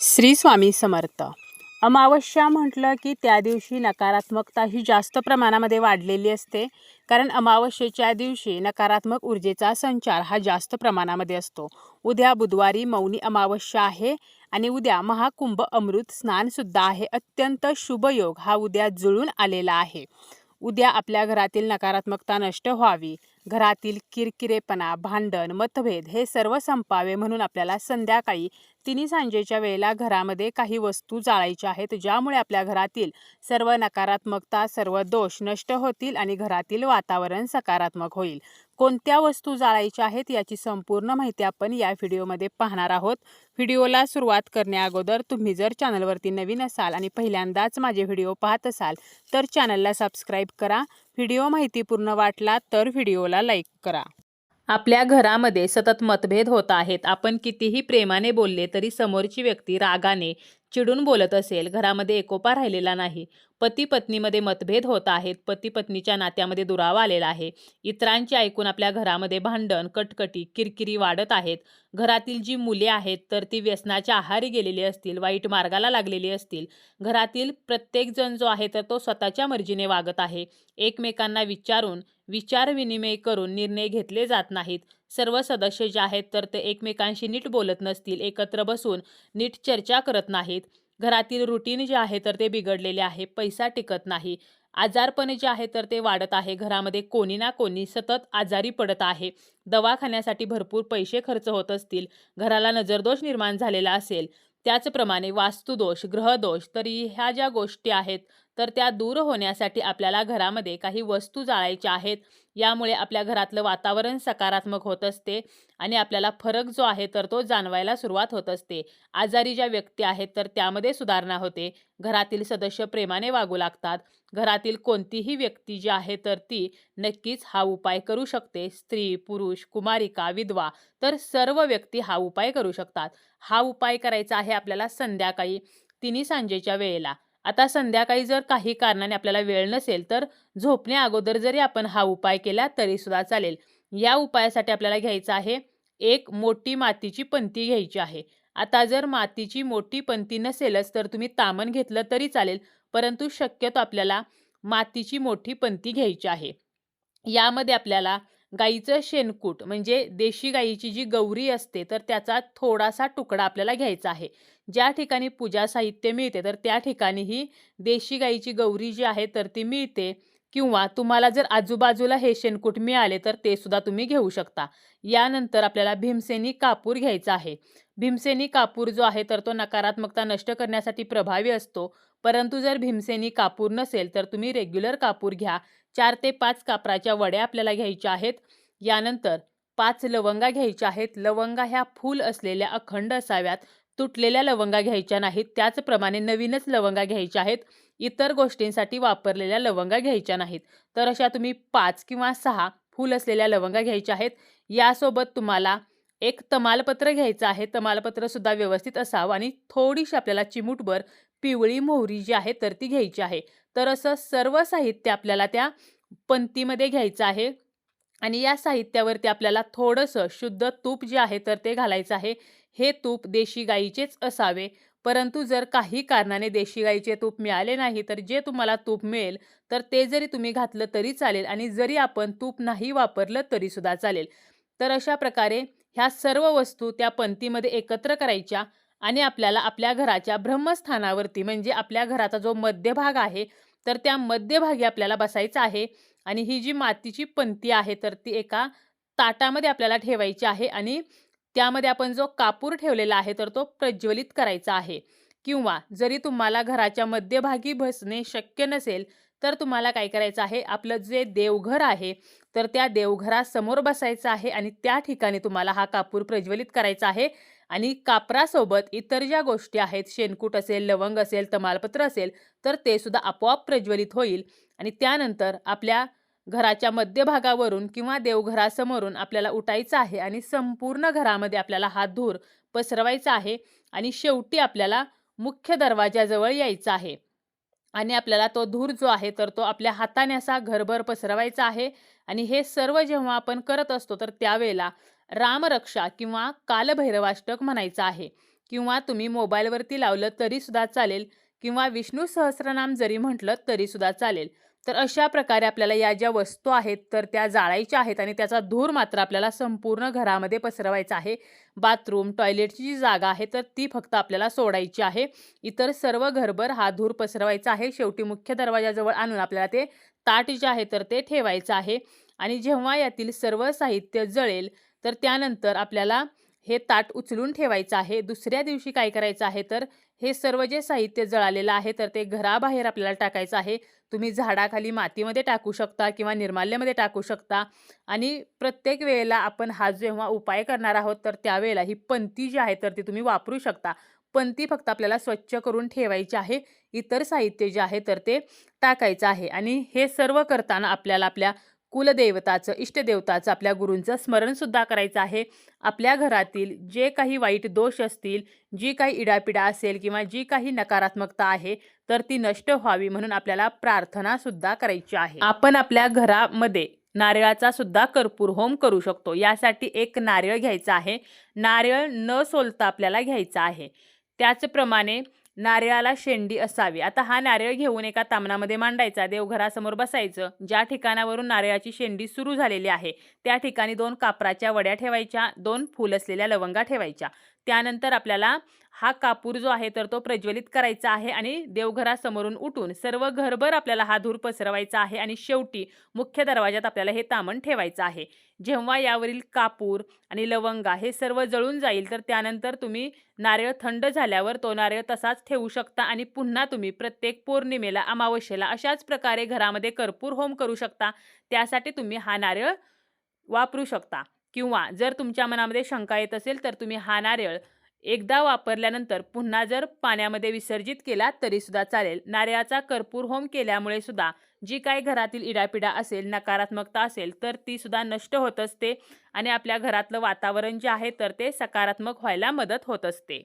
श्री स्वामी समर्थ. अमावस्या म्हटलं की त्या दिवशी नकारात्मकता ही जास्त प्रमाणामध्ये वाढलेली असते. कारण अमावस्येच्या दिवशी नकारात्मक ऊर्जेचा संचार हा जास्त प्रमाणामध्ये असतो. उद्या बुधवारी मौनी अमावस्या आहे आणि उद्या महाकुंभ अमृत स्नानसुद्धा आहे. अत्यंत शुभयोग हा उद्या जुळून आलेला आहे. उद्या आपल्या घरातील नकारात्मकता नष्ट व्हावी. घरातील किरकिरेपणा भांडण मतभेद हे सर्व संपावे म्हणून आपल्याला संध्याकाळी तिन्ही सांजेच्या वेळेला घरामध्ये काही वस्तू जाळायच्या आहेत ज्यामुळे आपल्या घरातील सर्व नकारात्मकता सर्व दोष नष्ट होतील आणि घरातील वातावरण सकारात्मक होईल. कोणत्या वस्तू जाळायच्या आहेत याची संपूर्ण माहिती आपण या व्हिडिओमध्ये पाहणार आहोत. व्हिडिओला सुरुवात करण्याअगोदर तुम्ही जर चॅनलवरती नवीन असाल आणि पहिल्यांदाच माझे व्हिडिओ पाहत असाल तर चॅनलला सबस्क्राईब करा. व्हिडिओ माहितीपूर्ण वाटला तर व्हिडिओला लाईक करा. आपल्या घरामध्ये सतत मतभेद होत आहेत. आपण कितीही प्रेमाने बोलले तरी समोरची व्यक्ती रागाने चिडून बोलत असेल घरामध्ये एकोपा राहिलेला नाही. पती पत्नीमध्ये मतभेद होत आहेत पती पत्नीच्या नात्यामध्ये दुरावा आलेला आहे. इतरांचे ऐकून आपल्या घरामध्ये भांडण कटकटी किरकिरी वाढत आहेत. घरातील जी मुले आहेत तर ती व्यसनाच्या आहारी गेलेली असतील वाईट मार्गाला लागलेली असतील. घरातील प्रत्येक जण जो आहे तर तो स्वतःच्या मर्जीने वागत आहे. एकमेकांना विचारून विचार विनिमय करून निर्णय घेतले जात नाहीत. सर्व सदस्य जे आहेत तर ते एकमेकांशी नीट बोलत नसतील एकत्र बसून नीट चर्चा करत नाहीत. घरातील रुटीन जे आहे तर ते बिघडलेले आहे पैसा टिकत नाही. आजारपणे जे आहे तर ते वाढत आहे घरामध्ये कोणी ना कोणी सतत आजारी पडत आहे. दवाखान्यासाठी भरपूर पैसे खर्च होत असतील घराला नजरदोष निर्माण झालेला असेल. त्याचप्रमाणे वास्तुदोष ग्रहदोष तरी ह्या ज्या गोष्टी आहेत तर त्या दूर होण्यासाठी आपल्याला घरामध्ये काही वस्तू जाळायच्या आहेत. यामुळे आपल्या घरातलं वातावरण सकारात्मक होत असते आणि आपल्याला फरक जो आहे तर तो जाणवायला सुरुवात होत असते. आजारी ज्या व्यक्ती आहेत तर त्यामध्ये सुधारणा होते. घरातील सदस्य प्रेमाने वागू लागतात. घरातील कोणतीही व्यक्ती जी आहे तर ती नक्कीच हा उपाय करू शकते. स्त्री पुरुष कुमारिका विधवा तर सर्व व्यक्ती हा उपाय करू शकतात. हा उपाय करायचा आहे आपल्याला संध्याकाळी तिन्ही सांजेच्या वेळेला. आता संध्याकाळी जर काही कारणाने आपल्याला वेळ नसेल तर झोपण्या अगोदर जरी आपण हा उपाय केला तरी सुद्धा चालेल. या उपायासाठी आपल्याला घ्यायचं आहे एक मोठी मातीची पंती घ्यायची आहे. आता जर मातीची मोठी पंती नसेलच तर तुम्ही तामण घेतलं तरी चालेल परंतु शक्यतो आपल्याला मातीची मोठी पंती घ्यायची आहे. यामध्ये आपल्याला गाईचं शेणकूट म्हणजे देशी गाईची जी गौरी असते तर त्याचा थोडासा तुकडा आपल्याला घ्यायचा आहे. ज्या ठिकाणी पूजा साहित्य मिळते तर त्या ठिकाणी ही देशी गाईची गौरी जी आहे तर ती मिळते. किंवा तुम्हाला जर आजूबाजूला हे शेणकूट मिळाले तर ते सुद्धा तुम्ही घेऊ शकता. यानंतर आपल्याला भीमसेनी कापूर घ्यायचा आहे. भीमसेनी कापूर जो आहे तर तो नकारात्मकता नष्ट करण्यासाठी प्रभावी असतो. परंतु जर भीमसेनी कापूर नसेल तर तुम्ही रेग्युलर कापूर घ्या. चार ते पाच कापराच्या वड्या आपल्याला घ्यायच्या आहेत. यानंतर पाच लवंगा घ्यायच्या आहेत. लवंगा ह्या फूल असलेल्या अखंड असाव्यात. तुटलेल्या लवंगा घ्यायच्या नाहीत. त्याचप्रमाणे नवीनच लवंगा घ्यायच्या आहेत. इतर गोष्टींसाठी वापरलेल्या लवंगा घ्यायच्या नाहीत. तर अशा तुम्ही पाच किंवा सहा फूल असलेल्या लवंगा घ्यायच्या आहेत. यासोबत तुम्हाला एक तमालपत्र घ्यायचं आहे. तमालपत्रसुद्धा व्यवस्थित असावं आणि थोडीशी आपल्याला चिमूटभर पिवळी मोहरी जी आहे तर ती घ्यायची आहे. तर असं सर्व साहित्य आपल्याला त्या पंक्तीमध्ये घ्यायचं आहे. आणि या साहित्यावरती आपल्याला थोडंसं शुद्ध तूप जे आहे तर ते घालायचं आहे. हे तूप देशी गाईचेच असावे. परंतु जर काही कारणाने देशी गाईचे तूप मिळाले नाही तर जे तुम्हाला तूप मिळेल तर ते जरी तुम्ही घातलं तरी चालेल. आणि जरी आपण तूप नाही वापरलं तरीसुद्धा चालेल. तर अशा प्रकारे ह्या सर्व वस्तू त्या पंक्तीमध्ये एकत्र करायच्या. आणि आपल्याला आपल्या घराच्या ब्रह्मस्थानावरती म्हणजे आपल्या घराचा जो मध्यभाग आहे तर त्या मध्यभागी आपल्याला बसायचं आहे. आणि ही जी मातीची पंती आहे तर ती एका ताटामध्ये आपल्याला ठेवायची आहे आणि त्यामध्ये आपण जो कापूर ठेवलेला आहे तर तो प्रज्वलित करायचा आहे. किंवा जरी तुम्हाला घराच्या मध्यभागी बसणे शक्य नसेल तर तुम्हाला काय करायचं आहे आपलं जे देवघर आहे तर त्या देवघरासमोर बसायचं आहे आणि त्या ठिकाणी तुम्हाला हा कापूर प्रज्वलित करायचा आहे. आणि कापरासोबत इतर ज्या गोष्टी आहेत शेणकूट असेल लवंग असेल तमालपत्र असेल तर ते सुद्धा आपोआप प्रज्वलित होईल आणि त्यानंतर आपल्या घराच्या मध्यभागावरून किंवा देवघरासमोरून आपल्याला उठायचं आहे आणि संपूर्ण घरामध्ये आपल्याला हा धूर पसरवायचा आहे आणि शेवटी आपल्याला मुख्य दरवाजाजवळ यायचं आहे. आणि आपल्याला तो धूर जो आहे तर तो आपल्या हाताने असा घरभर पसरवायचा आहे आणि हे सर्व जेव्हा आपण करत असतो तर त्यावेळेला रामरक्षा किंवा कालभैरवाष्टक म्हणायचं आहे. किंवा तुम्ही मोबाईलवरती लावलं तरीसुद्धा चालेल किंवा विष्णू सहस्रनाम जरी म्हटलं तरीसुद्धा चालेल. तर अशा प्रकारे आपल्याला या ज्या वस्तू आहेत तर त्या जाळायच्या आहेत आणि त्याचा धूर मात्र आपल्याला संपूर्ण घरामध्ये पसरवायचा आहे. बाथरूम टॉयलेटची जी जागा आहे तर ती फक्त आपल्याला सोडायची आहे. इतर सर्व घरभर हा धूर पसरवायचा आहे. शेवटी मुख्य दरवाजाजवळ आणून आपल्याला ते ताट जे आहे तर ते ठेवायचं आहे. आणि जेव्हा यातील सर्व साहित्य जळेल तर त्यानंतर आपल्याला हे ताट उचलून ठेवायचं आहे. दुसऱ्या दिवशी काय करायचं आहे तर हे सर्व जे साहित्य जळालेलं आहे तर ते घराबाहेर आपल्याला टाकायचं आहे. तुम्ही झाडाखाली मातीमध्ये टाकू शकता किंवा निर्माल्यामध्ये टाकू शकता. आणि प्रत्येक वेळेला आपण हा जेव्हा उपाय करणार आहोत तर त्यावेळेला ही पंती जी आहे तर ती तुम्ही वापरू शकता. पंती फक्त आपल्याला स्वच्छ करून ठेवायची आहे. इतर साहित्य जे आहे तर ते टाकायचं आहे. आणि हे सर्व करताना आपल्याला आपल्या कुलदेवताचं इष्टदेवताचं आपल्या गुरूंचं स्मरणसुद्धा करायचं आहे. आपल्या घरातील जे काही वाईट दोष असतील जी काही इडापिडा असेल किंवा जी काही नकारात्मकता आहे तर ती नष्ट व्हावी म्हणून आपल्याला प्रार्थनासुद्धा करायची आहे. आपण आपल्या घरामध्ये नारळाचा सुद्धा कर्पूर होम करू शकतो. यासाठी एक नारळ घ्यायचा आहे. नारळ न सोलता आपल्याला घ्यायचा आहे. त्याचप्रमाणे नारळाला शेंडी असावी. आता हा नारळ घेऊन एका तामणामध्ये मांडायचा. देवघरासमोर बसायचं. ज्या ठिकाणावरून नारळाची शेंडी सुरू झालेली आहे त्या ठिकाणी दोन कापराच्या वड्या ठेवायच्या दोन फूल असलेल्या लवंगा ठेवायच्या. त्यानंतर आपल्याला हा कापूर जो आहे तर तो प्रज्वलित करायचा आहे आणि देवघरासमोरून उठून सर्व घरभर आपल्याला हा धूर पसरवायचा आहे आणि शेवटी मुख्य दरवाजात आपल्याला हे तामण ठेवायचं आहे. जेव्हा यावरील कापूर आणि लवंगा हे सर्व जळून जाईल तर त्यानंतर तुम्ही नारळ थंड झाल्यावर तो नारळ तसाच ठेवू शकता आणि पुन्हा तुम्ही प्रत्येक पौर्णिमेला अमावस्येला अशाच प्रकारे घरामध्ये कर्पूर होम करू शकता. त्यासाठी तुम्ही हा नारळ वापरू शकता. किंवा जर तुमच्या मनामध्ये शंका येत असेल तर तुम्ही हा नारळ एकदा वापरल्यानंतर पुन्हा जर पाण्यामध्ये विसर्जित केला तरीसुद्धा चालेल. नारळाचा कर्पूर होम केल्यामुळे सुद्धा जी काही घरातील इडापिडा असेल नकारात्मकता असेल तर ती सुद्धा नष्ट होत असते आणि आपल्या घरातलं वातावरण जे आहे तर ते सकारात्मक व्हायला मदत होत असते.